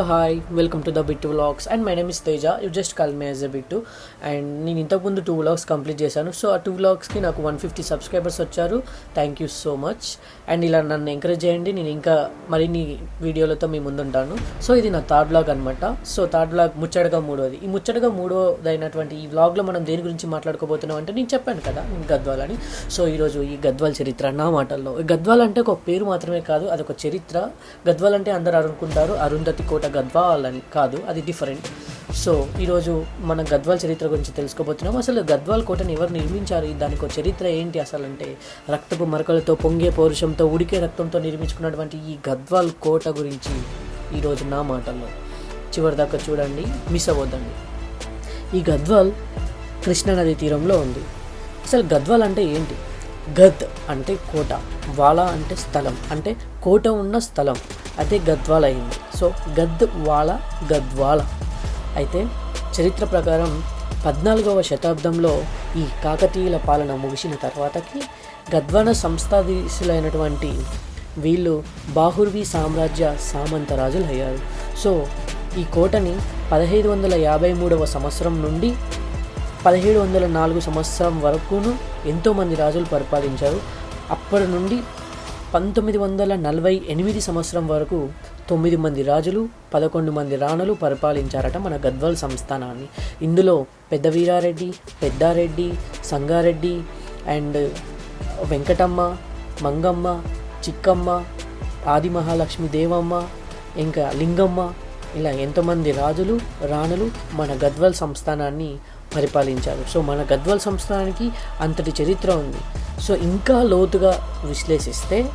Hello hi. Welcome to the bit vlogs. And my name is Teja. You just call me as a Bittu. And నేను ఇంతకుముందు two vlogs complete చేశాను. So ఆ two వ్లాగ్స్కి నాకు one fifty subscribers వచ్చారు. Thank you so much and ఇలా నన్ను encourage చేయండి. నేను ఇంకా మరిన్ని వీడియోలతో మీ ముందుంటాను. సో ఇది నా థర్డ్ వ్లాగ్ అనమాట సో థర్డ్ వ్లాగ్ ముచ్చటగా మూడోది. ఈ ముచ్చటగా మూడోదైనటువంటి ఈ వ్లాగ్లో మనం దేని గురించి మాట్లాడుకోబోతున్నాం అంటే నేను చెప్పాను కదా నేను గద్వాల్ అని. సో ఈరోజు ఈ గద్వాల్ చరిత్ర నా మాటల్లో. గద్వాల్ అంటే ఒక పేరు మాత్రమే కాదు అదొక చరిత్ర. గద్వాల్ అంటే అందరు అనుకుంటారు అరుంధతి కోట గద్వాల్ అని కాదు అది డిఫరెంట్ సో ఈరోజు మనం గద్వాల్ చరిత్ర గురించి తెలుసుకోబోతున్నాం. అసలు గద్వాల్ కోటను ఎవరు నిర్మించారు? దానికి ఒక చరిత్ర ఏంటి అసలు అంటే రక్తపు మరకలతో పొంగే పౌరుషంతో ఉడికే రక్తంతో నిర్మించుకున్నటువంటి ఈ గద్వాల్ కోట గురించి ఈరోజు నా మాటల్లో. చివరిదాకా చూడండి మిస్ అవ్వద్దండి. ఈ గద్వాల్ కృష్ణానది తీరంలో ఉంది. అసలు గద్వాల్ అంటే ఏంటి? గద్ అంటే కోట వాల అంటే స్థలం అంటే కోట ఉన్న స్థలం. అదే గద్వాల అయింది. సో గద్వాల గద్వాల అయితే చరిత్ర ప్రకారం పద్నాలుగవ శతాబ్దంలో ఈ కాకతీయుల పాలన ముగిసిన తర్వాతకి గద్వాన సంస్థాధీశులైనటువంటి వీళ్ళు బాహుర్వి సామ్రాజ్య సామంత రాజులు అయ్యారు సో ఈ కోటని పదహైదు వందల యాభై మూడవ సంవత్సరం నుండి పదిహేడు వందల నాలుగు సంవత్సరం వరకును ఎంతోమంది రాజులు పరిపాలించారు. అప్పటి నుండి పంతొమ్మిది వందల నలభై ఎనిమిది సంవత్సరం వరకు తొమ్మిది మంది రాజులు పదకొండు మంది రాణులు పరిపాలించారట మన గద్వాల్ సంస్థానాన్ని. ఇందులో పెద్ద వీరారెడ్డి పెద్దారెడ్డి సంగారెడ్డి అండ్ వెంకటమ్మ మంగమ్మ చిక్కమ్మ ఆది మహాలక్ష్మి దేవమ్మ ఇంకా లింగమ్మ ఇలా ఎంతోమంది రాజులు రాణులు మన గద్వాల్ సంస్థానాన్ని పరిపాలించారు. సో మన గద్వాల్ సంస్థానానికి అంతటి చరిత్ర ఉంది. సో ఇంకా లోతుగా విశ్లేషిస్తే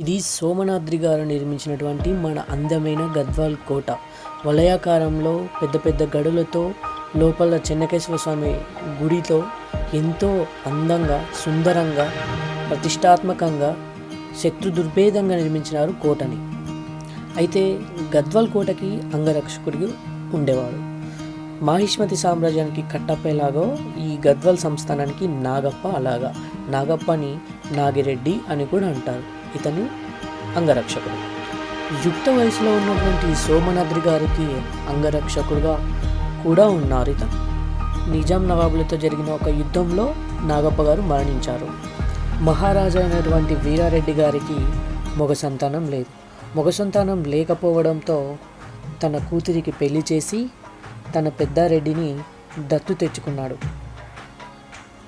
ఇది సోమనాద్రి గారు నిర్మించినటువంటి మన అందమైన గద్వాల్ కోట. వలయాకారంలో పెద్ద పెద్ద గడులతో లోపల చెన్నకేశ్వర స్వామి గుడితో ఎంతో అందంగా సుందరంగా ప్రతిష్టాత్మకంగా శత్రు దుర్భేదంగా నిర్మించినారు కోటని. అయితే గద్వాల్ కోటకి అంగరక్షకుడికి ఉండేవాడు మాహిష్మతి సామ్రాజ్యానికి కట్టప్పేలాగో ఈ గద్వాల్ సంస్థానానికి నాగప్ప అలాగా. నాగప్పని నాగిరెడ్డి అని కూడా అంటారు. ఇతను అంగరక్షకుడు. యుక్త వయసులో ఉన్నటువంటి సోమనాద్రి గారికి అంగరక్షకుడుగా కూడా ఉన్నారు ఇతను. నిజాం నవాబులతో జరిగిన ఒక యుద్ధంలో నాగప్ప గారు మరణించారు. మహారాజా అయినటువంటి వీరారెడ్డి గారికి మగ సంతానం లేదు. మగ సంతానం లేకపోవడంతో తన కూతురికి పెళ్ళి చేసి తన పెద్దారెడ్డిని దత్తు తెచ్చుకున్నాడు.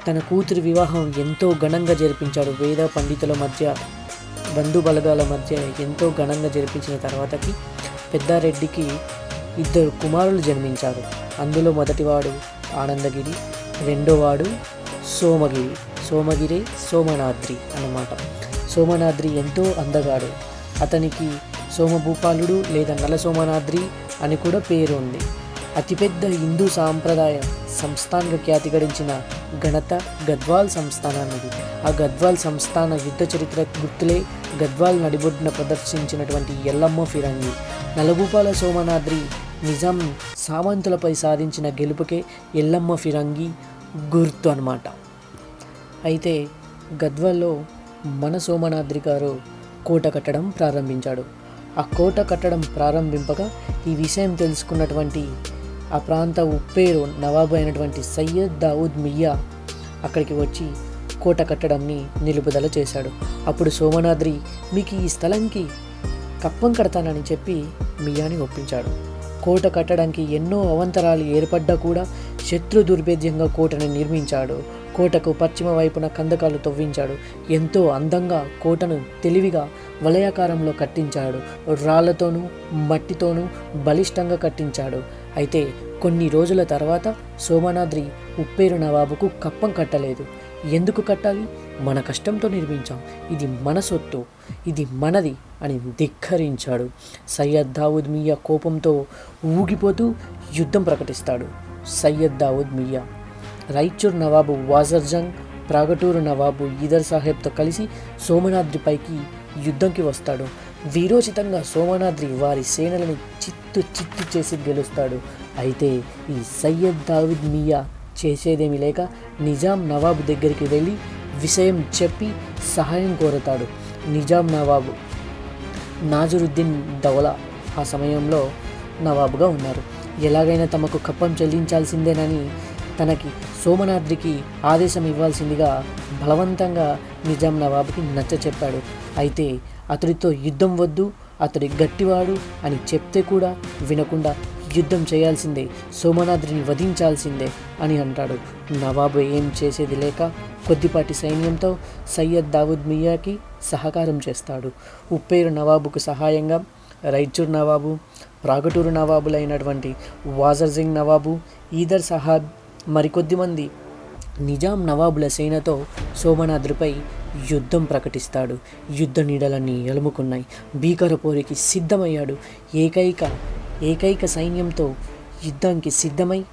తన కూతురు వివాహం ఎంతో ఘనంగా జరిపించాడు. వేద పండితుల మధ్య బంధు బలగాల మధ్య ఎంతో ఘనంగా జరిపించిన తర్వాతకి పెద్దారెడ్డికి ఇద్దరు కుమారులు జన్మించారు. అందులో మొదటివాడు ఆనందగిరి రెండోవాడు సోమగిరి సోమగిరి సోమనాద్రి అన్నమాట. సోమనాద్రి ఎంతో అందగాడు. అతనికి సోమభూపాలుడు లేదా నల సోమనాద్రి అని కూడా పేరు ఉంది. అతిపెద్ద హిందూ సాంప్రదాయ సంస్థానంగా ఖ్యాతి గడించిన ఘనత గద్వాల్ సంస్థానానిది. ఆ గద్వాల్ సంస్థాన యుద్ధ చరిత్ర గుర్తులే గద్వాల్ నడిబొడ్డున ప్రదర్శించినటువంటి ఎల్లమ్మ ఫిరంగి నలభూపాల సోమనాద్రి నిజాం సామంతులపై సాధించిన గెలుపుకే ఎల్లమ్మ ఫిరంగి గుర్తు అన్నమాట. అయితే గద్వాల్లో మన సోమనాద్రి గారు కోట కట్టడం ప్రారంభించాడు. ఆ కోట కట్టడం ప్రారంభింపగా ఈ విషయం తెలుసుకున్నటువంటి ఆ ప్రాంత ఉప్పేరు నవాబు అయినటువంటి సయ్యద్ దావుద్ మియా అక్కడికి వచ్చి కోట కట్టడంని నిలుపుదల చేశాడు. అప్పుడు సోమనాద్రి మీకు ఈ స్థలంకి కప్పం కడతానని చెప్పి మియాని ఒప్పించాడు. కోట కట్టడానికి ఎన్నో అవంతరాలు ఏర్పడ్డా కూడా శత్రు దుర్భేద్యంగా కోటను నిర్మించాడు. కోటకు పశ్చిమ వైపున కందకాలు తవ్వించాడు. ఎంతో అందంగా కోటను తెలివిగా వలయాకారంలో కట్టించాడు. రాళ్ళతోనూ మట్టితోనూ బలిష్టంగా కట్టించాడు. అయితే కొన్ని రోజుల తర్వాత సోమనాద్రి ఉప్పేరు నవాబుకు కప్పం కట్టలేదు. ఎందుకు కట్టాలి? మన కష్టంతో నిర్మించాం. ఇది మన సొత్తు. ఇది మనది అని ధిక్కరించాడు. సయ్యద్ దావుద్ మియా కోపంతో ఊగిపోతూ యుద్ధం ప్రకటిస్తాడు. సయ్యద్ దావుద్ మియా. రైచూర్ నవాబు వాజర్జంగ్ ప్రాగటూరు నవాబు ఈదర్ సాహెబ్తో కలిసి సోమనాద్రిపైకి యుద్ధంకి వస్తాడు. వీరోచితంగా సోమనాద్రి వారి సేనలని చిత్తు చిత్తు చేసి గెలుస్తాడు. అయితే ఈ సయ్యద్ దావిద్ మియా చేసేదేమి లేక నిజాం నవాబు దగ్గరికి వెళ్ళి విషయం చెప్పి సహాయం కోరుతాడు. నిజాం నవాబు నాజరుద్దీన్ దౌలా ఆ సమయంలో నవాబుగా ఉన్నారు. ఎలాగైనా తమకు కప్పం చెల్లించాల్సిందేనని తనకి సోమనాద్రికి ఆదేశం ఇవ్వాల్సిందిగా బలవంతంగా నిజాం నవాబుకి నచ్చ చెప్పాడు అయితే అతడితో యుద్ధం వద్దు అతడి గట్టివాడు అని చెప్తే కూడా వినకుండా యుద్ధం చేయాల్సిందే సోమనాద్రిని వధించాల్సిందే అని అంటాడు. నవాబు ఏం చేసేది లేక కొద్దిపాటి సైన్యంతో సయ్యద్ దావుద్ మియాకి సహకారం చేస్తాడు. ఉప్పేరు నవాబుకు సహాయంగా రైచూర్ నవాబు ప్రాగటూరు నవాబులైనటువంటి వాజర్ సింగ్ నవాబు ఈదర్ సహాబ్ మరికొద్ది మంది నిజాం నవాబుల సేనతో సోమనాథుడిపై యుద్ధం ప్రకటిస్తాడు. యుద్ధ నీడలన్నీ ఎలుముకున్నాయి. భీకర పోరికి సిద్ధమయ్యాడు. ఏకైక ఏకైక సైన్యంతో యుద్ధానికి సిద్ధమై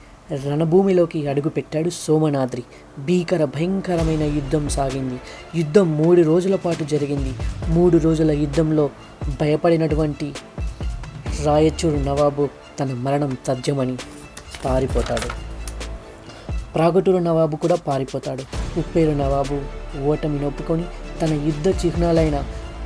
రణభూమిలోకి అడుగుపెట్టాడు సోమనాద్రి. భీకర భయంకరమైన యుద్ధం సాగింది. యుద్ధం మూడు రోజుల పాటు జరిగింది. మూడు రోజుల యుద్ధంలో భయపడినటువంటి రాయచూరు నవాబు తన మరణం తథ్యమని పారిపోతాడు. ప్రాగటూరు నవాబు కూడా పారిపోతాడు. ఉప్పేరు నవాబు ఓటమిని ఒప్పుకొని తన యుద్ధ చిహ్నాలైన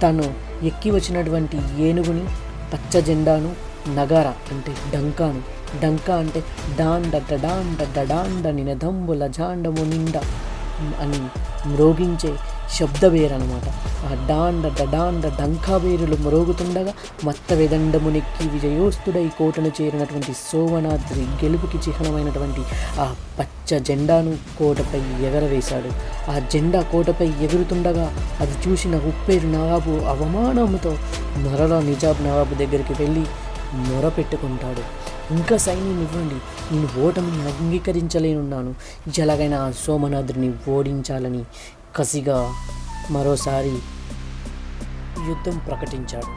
తను ఎక్కి వచ్చినటువంటి ఏనుగుని పచ్చ జెండాను నగార అంటే డంకాను. డంకా అంటే డాండ డడాండ డడాండ నినదంబుల జాండము నిండ అని మ్రోగించే శబ్దవేరనమాట. ఆ డాండ డడాండ డంకావేరులు మ్రోగుతుండగా మత్త వెదండమునెక్కి విజయోస్తుడై కోటను చేరినటువంటి సోమనాద్రి గెలుపుకి చిహ్నమైనటువంటి ఆ పచ్చ జెండాను కోటపై ఎగరవేశాడు. ఆ జెండా కోటపై ఎగురుతుండగా అది చూసిన ఉప్పేరు నవాబు అవమానముతో మరలా నిజాబ్ నవాబు దగ్గరికి వెళ్ళి మొరపెట్టుకుంటాడు ఇంకా సైన్యం ఇవ్వండి నేను ఓటమిని అంగీకరించలేనున్నాను. ఎలాగైనా ఆ సోమనాద్రిని ఓడించాలని కసిగా మరోసారి యుద్ధం ప్రకటించాడు.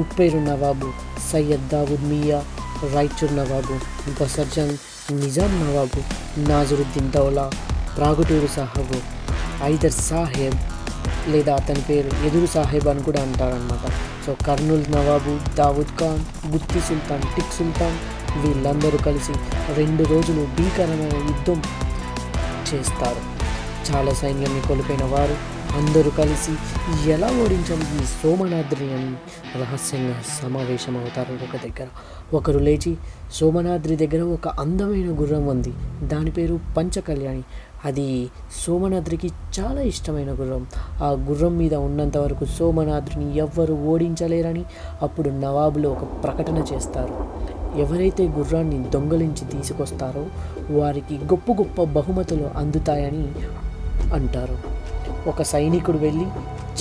ఉప్పేరు నవాబు సయ్యద్ దావుద్ మియా రాయచూర్ నవాబు బసర్జన్ నిజాం నవాబు నాజరుద్దీన్ దౌలా ప్రాగుటూరు సాహబు ఐదర్ సాహెబ్ లేదా అతని పేరు ఎదురు సాహెబ్ అని కూడా అంటారనమాట సో కర్నూల్ నవాబు దావుద్ ఖాన్ గుత్తి సుల్తాన్ టిక్ సుల్తాన్ వీళ్ళందరూ కలిసి రెండు రోజులు భీకరమైన యుద్ధం చేస్తారు. చాలా సైన్యాన్ని కోల్పోయిన వారు అందరూ కలిసి ఎలా ఓడించాలి ఈ సోమనాద్రి అని రహస్యంగా సమావేశం అవుతారు ఒక దగ్గర. ఒకరు లేచి సోమనాద్రి దగ్గర ఒక అందమైన గుర్రం ఉంది. దాని పేరు పంచకళ్యాణి. అది సోమనాద్రికి చాలా ఇష్టమైన గుర్రం. ఆ గుర్రం మీద ఉన్నంత వరకు సోమనాద్రిని ఎవ్వరు ఓడించలేరని అప్పుడు నవాబులు ఒక ప్రకటన చేస్తారు. ఎవరైతే గుర్రాన్ని దొంగలించి తీసుకొస్తారో వారికి గొప్ప గొప్ప బహుమతులు అందుతాయని అంటారు. ఒక సైనికుడు వెళ్ళి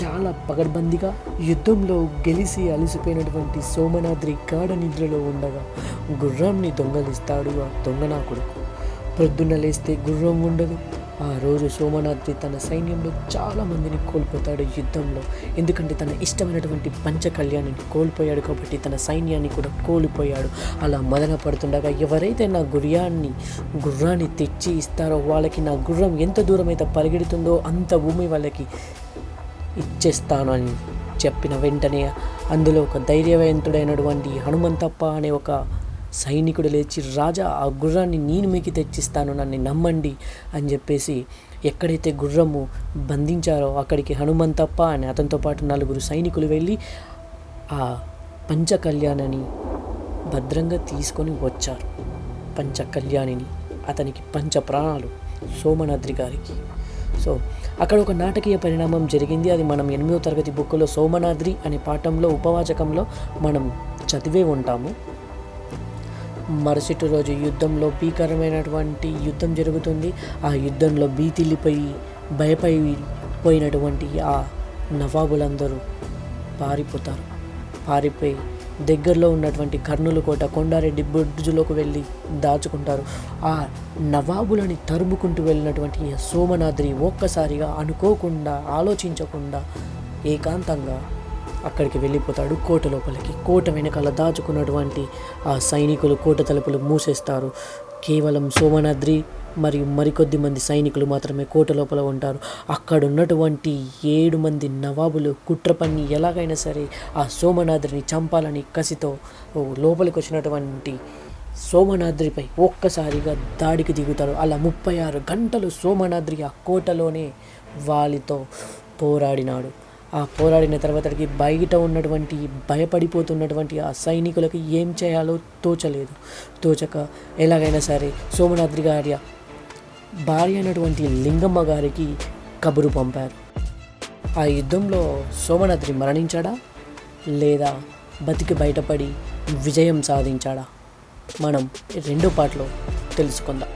చాలా పగడ్బందీగా యుద్ధంలో గెలిచి అలసిపోయినటువంటి సోమనాద్రి గాఢ నిద్రలో ఉండగా గుర్రంని దొంగలిస్తాడు ఆ దొంగనా కొడుకు. ప్రొద్దున్న లేస్తే గుర్రం ఉండదు. ఆ రోజు సోమనాద్రి తన సైన్యంలో చాలా మందిని కోల్పోతాడు యుద్ధంలో. ఎందుకంటే తన ఇష్టమైనటువంటి పంచ కళ్యాణిని కోల్పోయాడు కాబట్టి తన సైన్యాన్ని కూడా కోల్పోయాడు. అలా మదన పడుతుండగా ఎవరైతే నా గుర్యాన్ని గుర్రాన్ని తెచ్చి ఇస్తారో వాళ్ళకి నా గుర్రం ఎంత దూరం అయితే పరిగెడుతుందో అంత భూమి వాళ్ళకి ఇచ్చేస్తాను అని చెప్పిన వెంటనే అందులో ఒక ధైర్యవంతుడైనటువంటి హనుమంతప్ప అనే ఒక సైనికుడు లేచి రాజా ఆ గుర్రాన్ని నేను మీకు తెచ్చిస్తాను నన్ను నమ్మండి అని చెప్పేసి ఎక్కడైతే గుర్రము బంధించారో అక్కడికి హనుమంతప్ప అని అతనితో పాటు నలుగురు సైనికులు వెళ్ళి ఆ పంచకళ్యాణని భద్రంగా తీసుకొని వచ్చారు. పంచ కళ్యాణిని అతనికి పంచ ప్రాణాలు సోమనాద్రి గారికి. సో అక్కడ ఒక నాటకీయ పరిణామం జరిగింది. అది మనం ఎనిమిదో తరగతి బుక్లో సోమనాద్రి అనే పాఠంలో ఉపవాచకంలో మనం చదివే ఉంటాము. మరుసటి రోజు యుద్ధంలో భీకరమైనటువంటి యుద్ధం జరుగుతుంది. ఆ యుద్ధంలో భీతిల్లిపోయి భయపడి పోయినటువంటి ఆ నవాబులందరూ పారిపోతారు. పారిపోయి దగ్గరలో ఉన్నటువంటి కర్నూలు కోట కొండారెడ్డి బుర్జులోకి వెళ్ళి దాచుకుంటారు. ఆ నవాబులని తరుముకుంటూ వెళ్ళినటువంటి సోమనాద్రి ఒక్కసారిగా అనుకోకుండా ఆలోచించకుండా ఏకాంతంగా అక్కడికి వెళ్ళిపోతాడు. కోట లోపలికి. కోట వెనకాల దాచుకున్నటువంటి ఆ సైనికులు కోట తలుపులు మూసేస్తారు. కేవలం సోమనాద్రి మరియు మరికొద్ది మంది సైనికులు మాత్రమే కోట లోపల ఉంటారు. అక్కడ ఉన్నటువంటి ఏడు మంది నవాబులు కుట్ర పన్ని ఎలాగైనా సరే ఆ సోమనాద్రిని చంపాలని కసితో లోపలికి వచ్చినటువంటి సోమనాద్రిపై ఒక్కసారిగా దాడికి దిగుతారు. అలా ముప్పై ఆరు గంటలు సోమనాద్రి ఆ కోటలోనే వాళ్ళతో పోరాడినాడు. పోరాడిన తర్వాతకి బయట ఉన్నటువంటి భయపడిపోతున్నటువంటి ఆ సైనికులకి ఏం చేయాలో తోచలేదు. తోచక ఎలాగైనా సరే సోమనాద్రి గారి భార్య అయినటువంటి లింగమ్మ గారికి కబురు పంపారు. ఆ యుద్ధంలో సోమనాద్రి మరణించాడా? లేదా బతికి బయటపడి విజయం సాధించాడా? మనం రెండో పాటలో తెలుసుకుందాం.